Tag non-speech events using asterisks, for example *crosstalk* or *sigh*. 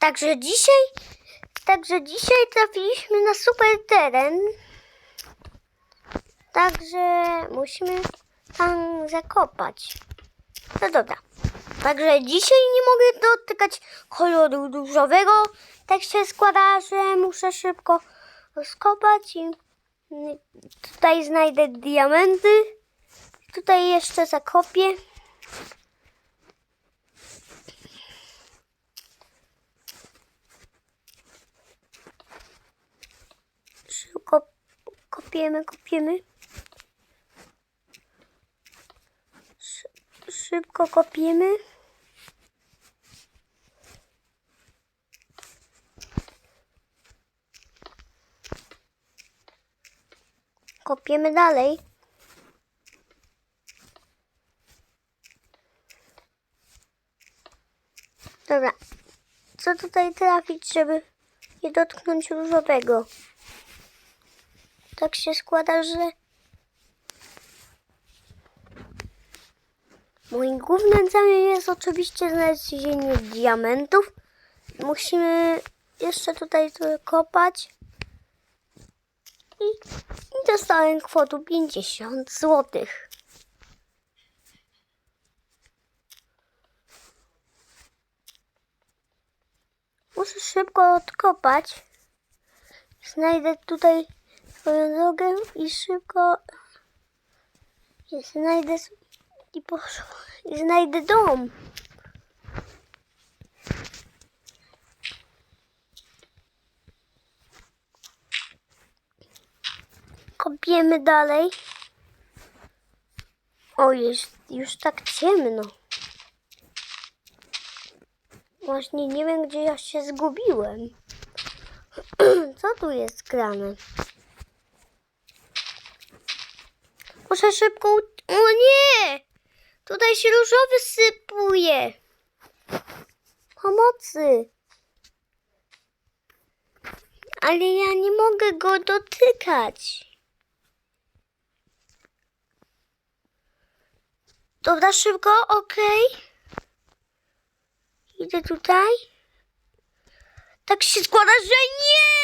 Także dzisiaj, także dzisiaj trafiliśmy na super teren. Także musimy tam zakopać. No dobra. Także dzisiaj nie mogę dotykać koloru różowego. Tak się składa, że muszę szybko skopać i tutaj znajdę diamenty. Tutaj jeszcze zakopię. Szybko kopiemy. Szy- Szybko kopiemy. Kopiemy dalej. Dobra. Co tutaj trafić, żeby nie dotknąć różowego? Tak się składa, że moim głównym celem jest oczywiście znalezienie diamentów. Musimy jeszcze tutaj kopać. I, i dostałem kwotę 50 złotych. Muszę szybko odkopać. Znajdę tutaj swoją drogę i szybko i znajdę i, posz, i znajdę dom. Kopiemy dalej. O, jest już tak ciemno. Właśnie nie wiem, gdzie ja się zgubiłem. *clears throat* Co tu jest grane? Muszę szybko... O nie! Tutaj się różowy sypuje. Pomocy. Ale ja nie mogę go dotykać. Dobra, szybko, okej. Idę tutaj. Tak się składa, że nie!